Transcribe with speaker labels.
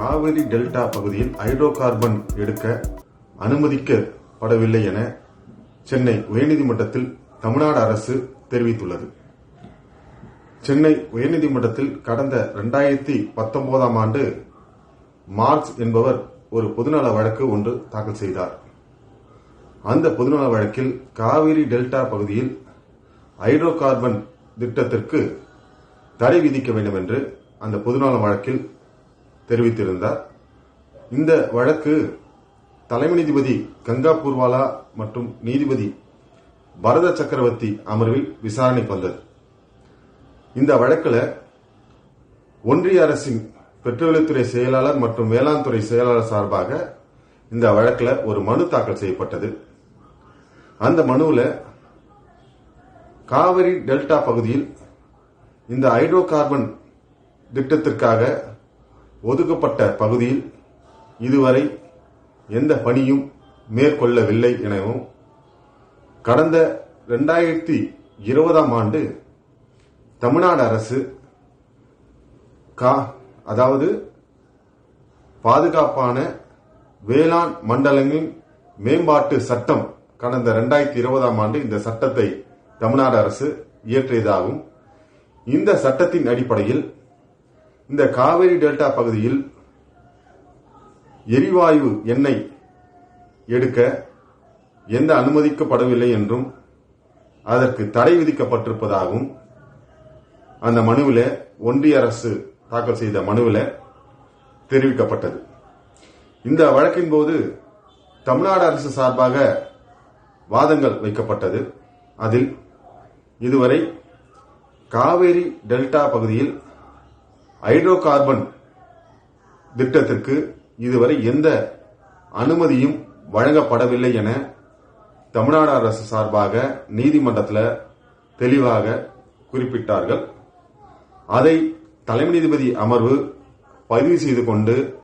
Speaker 1: Kaveri delta பகுதியில் hydrocarbon எடுக்க அனுமதிக்கப்படவில்லை என சென்னை உயர்நீதிமன்றத்தில் தமிழ்நாடு அரசு தெரிவித்துள்ளது. சென்னை உயர்நீதிமன்றத்தில் கடந்த இரண்டாயிரத்தி பத்தொன்பதாம் ஆண்டு மார்ச் என்பவர் ஒரு பொதுநல வழக்கு ஒன்று தாக்கல் செய்தார். அந்த பொதுநல வழக்கில் காவிரி டெல்டா பகுதியில் ஹைட்ரோ கார்பன் திட்டத்திற்கு தடை விதிக்க வேண்டும் என்று அந்த பொதுநல வழக்கில் தெரிவித்திருந்தார். இந்த வழக்கு தலைமை நீதிபதி கங்கா பூர்வாலா மற்றும் நீதிபதி பரத சக்கரவர்த்தி அமர்வில் விசாரணைக்கு வந்தது. இந்த வழக்கில் ஒன்றிய அரசின் பெட்ரோலியத்துறை செயலாளர் மற்றும் வேளாண் துறை செயலாளர் சார்பாக இந்த வழக்கில் ஒரு மனு தாக்கல் செய்யப்பட்டது. அந்த மனுவில் காவிரி டெல்டா பகுதியில் இந்த ஹைட்ரோ கார்பன் திட்டத்திற்காக ஒதுக்கப்பட்ட பகுதியில் இதுவரை எந்த பணியும் மேற்கொள்ளவில்லை எனவும் கடந்த இரண்டாயிரத்தி இருபதாம் ஆண்டு தமிழ்நாடு அரசு கா அதாவது பாதுகாப்பான வேளாண் மண்டலங்களின் மேம்பாட்டு சட்டம் கடந்த இரண்டாயிரத்தி இருபதாம் ஆண்டு இந்த சட்டத்தை தமிழ்நாடு அரசு இயற்றியதாகும் இந்த சட்டத்தின் அடிப்படையில் இந்த காவிரி டெல்டா பகுதியில் எரிவாயு எண்ணெய் எடுக்க எந்த அனுமதிக்கப்படவில்லை என்றும் அதற்கு தடை விதிக்கப்பட்டிருப்பதாகவும் அந்த மனுவில் ஒன்றிய அரசு தாக்கல் செய்த மனுவில் தெரிவிக்கப்பட்டது. இந்த வழக்கின் போது தமிழ்நாடு அரசு சார்பாக வாதங்கள் வைக்கப்பட்டது. அதில் இதுவரை காவேரி டெல்டா பகுதியில் ஹைட்ரோ கார்பன் திட்டத்திற்கு இதுவரை எந்த அனுமதியும் வழங்கப்படவில்லை என தமிழ்நாடு அரசு சார்பாக நீதிமன்றத்தில் தெளிவாக குறிப்பிட்டார்கள். அதை தலைமை நீதிபதி அமர்வு பதிவு செய்து கொண்டு